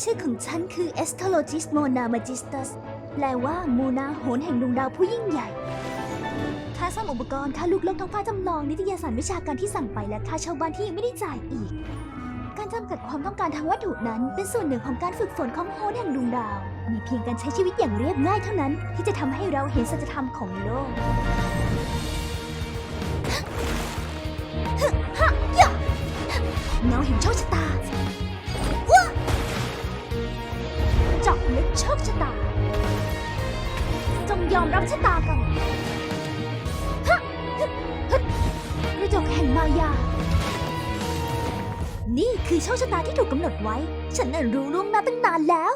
ชื่อของฉันคือ Astrologist Mona Magistus แปลว่ามูนาโหนแห่งดวงดาวผู้ยิ่งใหญ่ ค่าซ่อมอุปกรณ์ค่าลูกโลกท้องฟ้าจำลองนิตยสารวิชาการที่สั่งไปและค่าช่าบ้านที่ยังไม่ได้จ่ายอีก การจำกัดความต้องการทางวัตถุนั้น เป็นส่วนหนึ่งของการฝึกฝนของโฮนแห่งดวงดาว มีเพียงการใช้ชีวิตอย่างเรียบง่ายเท่านั้น ที่จะทำให้เราเห็นสัจธรรมของโลกเงาแห่งโชคชะตา เจอกลึกโชคชะตา จงยอมรับชะตากรรมฮะฮึฮึกระจกแห่งมายา นี่คือโชคชะตาที่ถูกกำหนดไว้ ฉันน่ะรู้ล่วงหน้าตั้งนานแล้ว